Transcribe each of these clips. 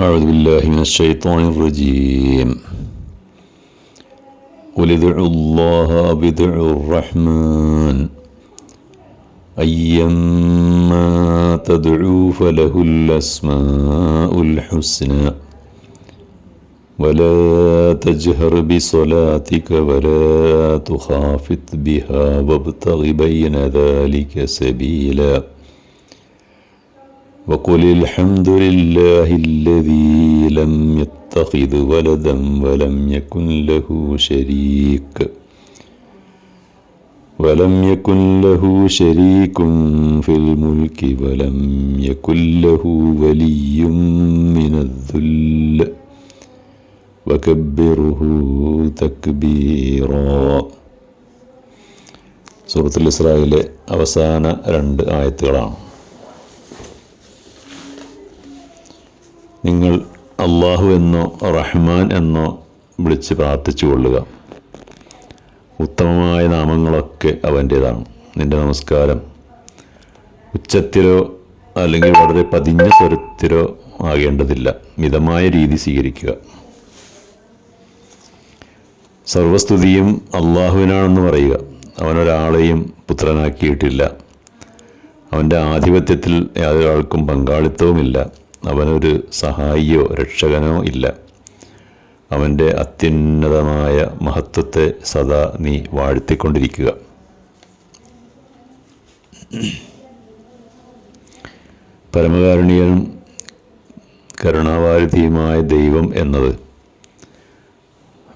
أعوذ بالله من الشيطان الرجيم. قل ادعوا الله أو ادعوا الرحمن. أيما تدعوا فله الأسماء الحسنى. ولا تجهر بصلاتك ولا تخافت بها وابتغ بين ذلك سبيلا. وقل الحمد لله الذي لم يتخذ ولدا ولم يكن له شريك ولم يكن له شريك في الملك ولم يكن له ولي من الذل وكبره تكبيرا സൂറത്തുൽ ഇസ്രായിലെ അവസാന രണ്ട് ആയത്തുകളാണ് നിങ്ങൾ അള്ളാഹു എന്നോ റഹ്മാൻ എന്നോ വിളിച്ച് പ്രാർത്ഥിച്ചു കൊള്ളുക. ഉത്തമമായ നാമങ്ങളൊക്കെ അവന്റേതാണ് നിന്റെ നമസ്കാരം ഉച്ചത്തിലോ അല്ലെങ്കിൽ വളരെ പതിഞ്ഞ സ്വരത്തിലോ ആകേണ്ടതില്ല. മിതമായ രീതി സ്വീകരിക്കുക. സർവസ്തുതിയും അള്ളാഹുവിനാണെന്ന് പറയുക. അവനൊരാളെയും പുത്രനാക്കിയിട്ടില്ല. അവന്റെ ആധിപത്യത്തിൽ യാതൊരാൾക്കും പങ്കാളിത്തവുമില്ല. അവനൊരു സഹായിയോ രക്ഷകനോ ഇല്ല. അവന്റെ അത്യുന്നതമായ മഹത്വത്തെ സദാ നീ വാഴ്ത്തിക്കൊണ്ടിരിക്കുക. പരമകാരുണ്യനും കരുണാവാരിധിയുമായ ദൈവം എന്നത്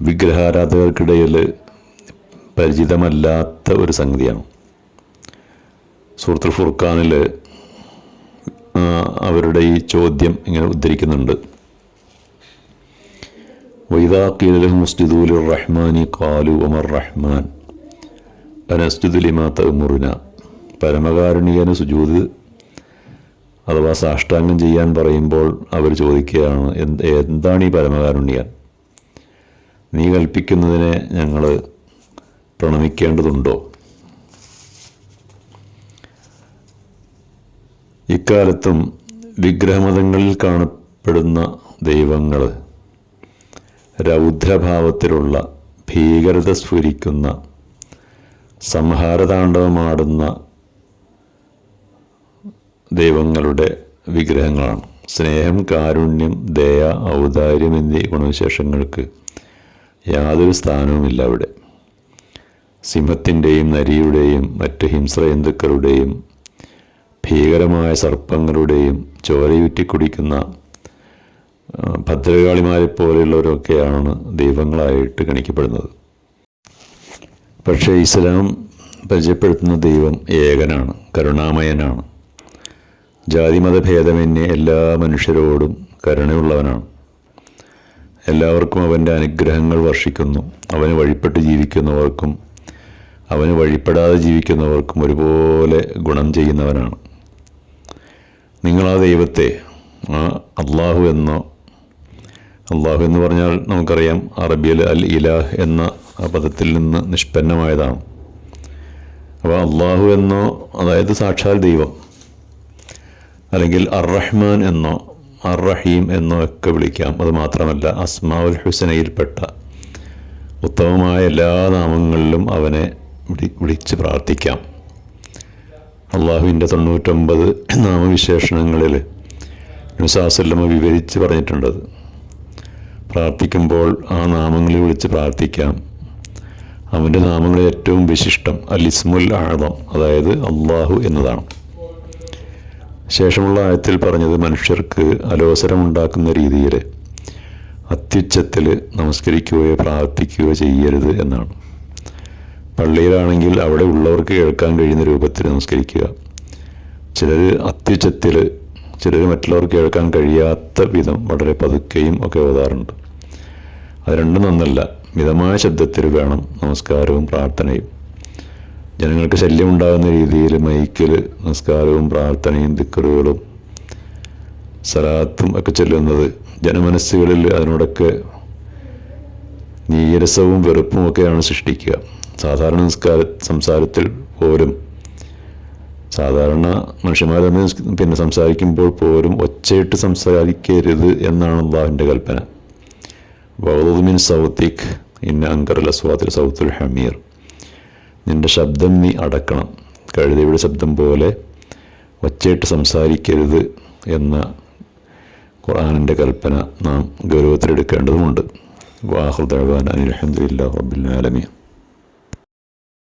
വിഗ്രഹാരാധകർക്കിടയിൽ പരിചിതമല്ലാത്ത ഒരു സംഗതിയാണ്. സുഹൃത്തു ഫുർഖാനിൽ അവരുടെ ഈ ചോദ്യം ഇങ്ങനെ ഉദ്ധരിക്കുന്നുണ്ട്. റഹ്മാനി കാലു ഉമർ റഹ്മാൻ. അനസ്തുദുലിമാ തമുറിന പരമകാരുണികന് സുജൂത് അഥവാ സാഷ്ടാംഗം ചെയ്യാൻ പറയുമ്പോൾ അവർ ചോദിക്കുകയാണ് എന്ത് എന്താണ് ഈ പരമകാരുണ്യൻ? നീ കൽപ്പിക്കുന്നതിനെ ഞങ്ങൾ പ്രണമിക്കേണ്ടതുണ്ടോ? ഇക്കാലത്തും വിഗ്രഹമതങ്ങളിൽ കാണപ്പെടുന്ന ദൈവങ്ങൾ രൗദ്രഭാവത്തിലുള്ള ഭീകരത സ്ഫുരിക്കുന്ന സംഹാരതാണ്ഡവമാടുന്ന ദൈവങ്ങളുടെ വിഗ്രഹങ്ങളാണ്. സ്നേഹം കാരുണ്യം ദയ ഔദാര്യം എന്നീ ഗുണവിശേഷങ്ങൾക്ക് യാതൊരു സ്ഥാനവുമില്ല അവിടെ. സിംഹത്തിന്റെയും നരിയുടെയും മറ്റ് ഹിംസ്രജന്തുക്കളുടെയും ഭീകരമായ സർപ്പങ്ങളുടെയും ചോരയൂറ്റി കുടിക്കുന്ന ഭദ്രകാളിമാരെ പോലെയുള്ളവരൊക്കെയാണ് ദൈവങ്ങളായിട്ട് ഗണിക്കപ്പെടുന്നത്. പക്ഷേ ഇസ്ലാം പരിചയപ്പെടുത്തുന്ന ദൈവം ഏകനാണ് കരുണാമയനാണ്. ജാതിമതഭേദമന്യേ എല്ലാ മനുഷ്യരോടും കരുണയുള്ളവനാണ്. എല്ലാവർക്കും അവന്റെ അനുഗ്രഹങ്ങൾ വർഷിക്കുന്നു. അവന് വഴിപ്പെട്ട് ജീവിക്കുന്നവർക്കും അവന് വഴിപ്പെടാതെ ജീവിക്കുന്നവർക്കും ഒരുപോലെ ഗുണം ചെയ്യുന്നവനാണ്. നിങ്ങൾ ആ ദൈവത്തെ ആ അള്ളാഹു എന്ന അള്ളാഹു എന്ന് പറഞ്ഞാൽ നമുക്കറിയാം അറബിയൽ അൽ ഇലാഹ് എന്ന ആ പദത്തിൽ നിന്ന് നിഷ്പന്നമായതാണ്. അപ്പോൾ അള്ളാഹു എന്നോ അതായത് സാക്ഷാൽ ദൈവം അല്ലെങ്കിൽ അർ റഹ്മാൻ എന്നോ അർ എന്നോ ഒക്കെ വിളിക്കാം. അത് മാത്രമല്ല അസ്മാവുൽ ഹുസനയിൽപ്പെട്ട ഉത്തമമായ എല്ലാ നാമങ്ങളിലും അവനെ വിളി വിളിച്ച് പ്രാർത്ഥിക്കാം. അള്ളാഹുവിന്റെ തൊണ്ണൂറ്റൊമ്പത് നാമവിശേഷണങ്ങളിൽ നുസാസല്ലമ്മ വിവരിച്ച് പറഞ്ഞിട്ടുണ്ടത് പ്രാർത്ഥിക്കുമ്പോൾ ആ നാമങ്ങളെ വിളിച്ച് പ്രാർത്ഥിക്കാം. അവന്റെ നാമങ്ങളിൽ ഏറ്റവും വിശിഷ്ടം അൽ ഇസ്മുൽ ആഴം അതായത് അള്ളാഹു എന്നതാണ്. ശേഷമുള്ള ആയത്തിൽ പറഞ്ഞത് മനുഷ്യർക്ക് അലോസരമുണ്ടാക്കുന്ന രീതിയിൽ അത്യുച്ചത്തിൽ നമസ്കരിക്കുകയോ പ്രാർത്ഥിക്കുകയോ ചെയ്യരുത് എന്നാണ്. പള്ളിയിലാണെങ്കിൽ അവിടെ ഉള്ളവർക്ക് കേൾക്കാൻ കഴിയുന്ന രൂപത്തിൽ നമസ്കരിക്കുക. ചിലർ അത്യുച്ചത്തിൽ ചിലർ മറ്റുള്ളവർക്ക് കേൾക്കാൻ കഴിയാത്ത വിധം വളരെ പതുക്കെയും ഒക്കെ ഓതാറുണ്ട്. അത് രണ്ടും നന്നല്ല മിതമായ ശബ്ദത്തിൽ വേണം നമസ്കാരവും പ്രാർത്ഥനയും. ജനങ്ങൾക്ക് ശല്യം ഉണ്ടാകുന്ന രീതിയിൽ മൈക്കിൽ നമസ്കാരവും പ്രാർത്ഥനയും ദിക്കറുകളും സലാത്തും ഒക്കെ ചെല്ലുന്നത് ജനമനസ്സുകളിൽ അതിനോടൊക്കെ നീരസവും വെറുപ്പും ഒക്കെയാണ് സൃഷ്ടിക്കുക. സാധാരണ നിസ്കാര സംസാരത്തിൽ പോലും സാധാരണ മനുഷ്യന്മാർ തമ്മിൽ പിന്നെ സംസാരിക്കുമ്പോൾ പോലും ഒച്ചയിട്ട് സംസാരിക്കരുത് എന്നാണ് അള്ളാഹുവിന്റെ കൽപ്പന. വൗദുമിൻ സൗത്തിഖ് ഇന്ന അങ്കർ അസ്വാത്തിൽ സൗത്തുൽ ഹമീർ. നിന്റെ ശബ്ദം നീ അടക്കണം. കഴുതയുടെ ശബ്ദം പോലെ ഒച്ചയിട്ട് സംസാരിക്കരുത് എന്ന ഖുർആാനിന്റെ കൽപ്പന നാം ഗൗരവത്തിലെടുക്കേണ്ടതുമുണ്ട്. വാഹുദാൻ അനിൽ അഹമ്മദില്ലാ ആലമീൻ.